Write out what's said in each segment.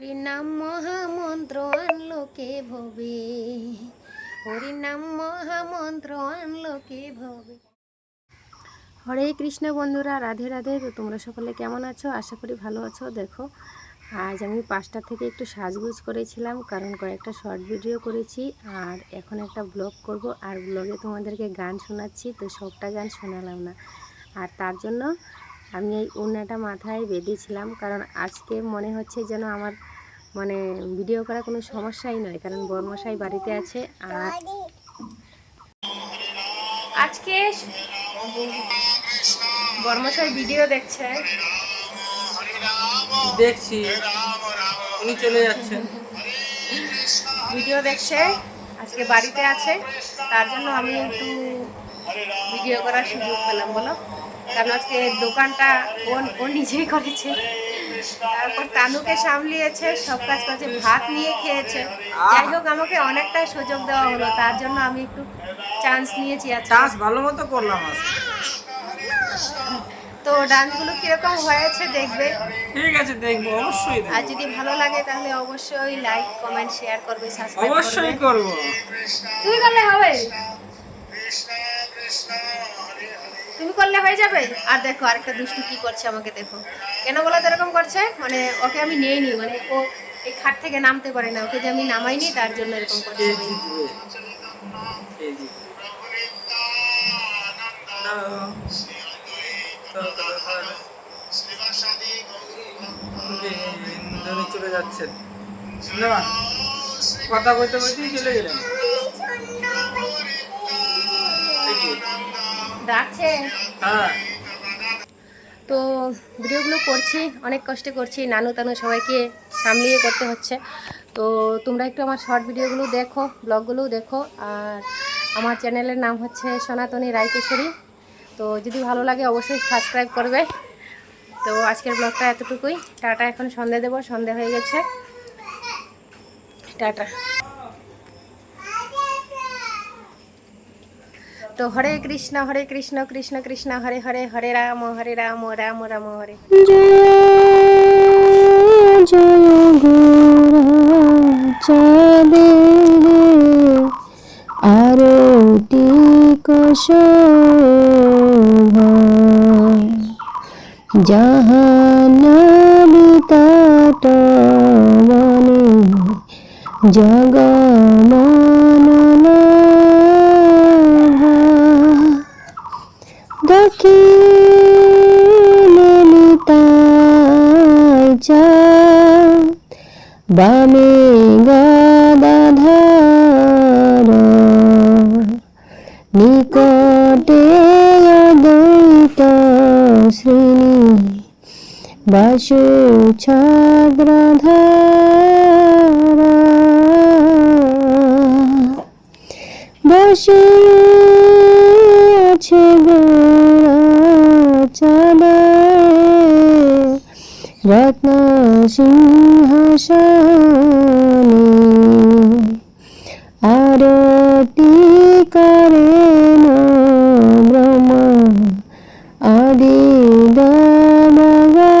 হরিনাম মহামন্ত্র আনলোকে ভবে? হরিনাম মহামন্ত্র আনলোকে ভবে? হরে কৃষ্ণ বন্ধুরা, রাধে রাধে। তো তোমরা সকলে কেমন আছো? আশা করি ভালো আছো। দেখো, আজ আমি পাঁচটা থেকে একটু সাজগুজ করেছিলাম, কারণ কয়েকটা শর্ট ভিডিও করেছি, আর এখন একটা ব্লগ করব। আর ব্লগে তোমাদেরকে গান শোনাচ্ছি, তো সবটা গান শোনালাম না। আর তার জন্য আমি এই উন্নাটা মাথায় বেঁধেছিলাম, কারণ আজকে মনে হচ্ছে যেন আমার মানে ভিডিও করা কোনো সমস্যাই নয় কারণ বর্মশাই বাড়িতে আছে আর আজকে বর্মশাই ভিডিও দেখছে। দেখছি। উনি চলে যাচ্ছেন। ভিডিও দেখছে আজকে বাড়িতে আছে। তার জন্য আমি একটু ভিডিও করার সুযোগ পেলাম বলো? কারণ আজকে দোকানটা ও ও নিজেই করেছে। তারপর তানুকে সামলিয়েছে সব কাজ করেছে ভাত নিয়ে খেয়েছে। যাই হোক আমাকে অনেকটা সুযোগ দেওয়া হলো তার জন্য আমি একটু চান্স নিয়েছি আজকে। চাষ ভালো মতো করলাম তো ডান্সগুলো কীরকম হয়েছে দেখবে? ঠিক আছে দেখব অবশ্যই আর যদি ভালো লাগে তাহলে অবশ্যই লাইক কমেন্ট শেয়ার করবে সাবস্ক্রাইব অবশ্যই করবে। তুমি করলে হবে। তুমি করলে হয়ে যাবে? আর দেখো আরেকটা দুষ্টু কি করছে আমাকে দেখো। কেন বলো তো এরকম করছে? মানে ওকে আমি নেইনি মানে ও এই খাট থেকে নামতে পারে না ওকে যে আমি নামাইনি তার জন্য এরকম করছে। চলে যাচ্ছেন। কথা বলতে বলতেই চলে গেলেন। ডাকছে হ্যাঁ। তো ভিডিওগুলো করছি অনেক কষ্টে করছি। নানু তানু সবাইকে সামলিয়ে করতে হচ্ছে। তো তোমরা একটু আমার শর্ট ভিডিওগুলো দেখো ব্লগগুলোও দেখো। আর আমার চ্যানেলের নাম হচ্ছে সনাতনী রায়কেশ্বরী তো যদি ভালো লাগে অবশ্যই সাবস্ক্রাইব করবে। তো আজকের ব্লগটা এতটুকুই। টাটা এখন সন্ধে দেবো। সন্ধে হয়ে গেছে। টাটা। তো হরে কৃষ্ণ হরে কৃষ্ণ কৃষ্ণ কৃষ্ণ, হরে হরে হরে রাম হরে রাম রাম রাম, হরে চাঁদে আরতি কোশ জাহানবিতাট মনে বামে গদাধর। নিকটে অদ্বৈত শ্রেণি বাসু ছগ্রধর বসে সিংহাসনে আরতি করেন ব্রহ্ম আদি দমগনে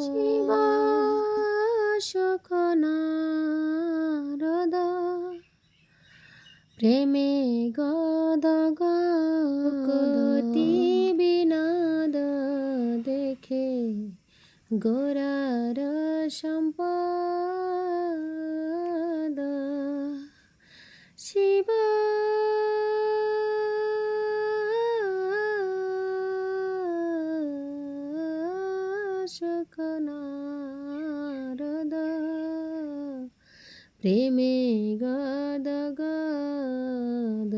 শিবা প্রেমে গদ গতি বিনাদ দেখে গোরার সম্পদ প্রেমে গদ গদ।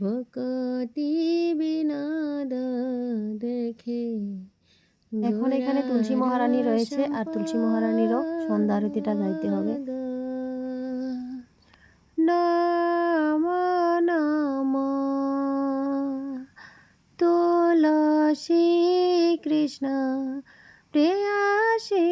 ভকতি বিনাদ দেখে এখন এখানে তুলসী মহারানী রয়েছে, আর তুলসী মহারানীরও সন্ধ্যা আরতিটা গাইতে হবে। কৃষ্ণ প্রিয়াসী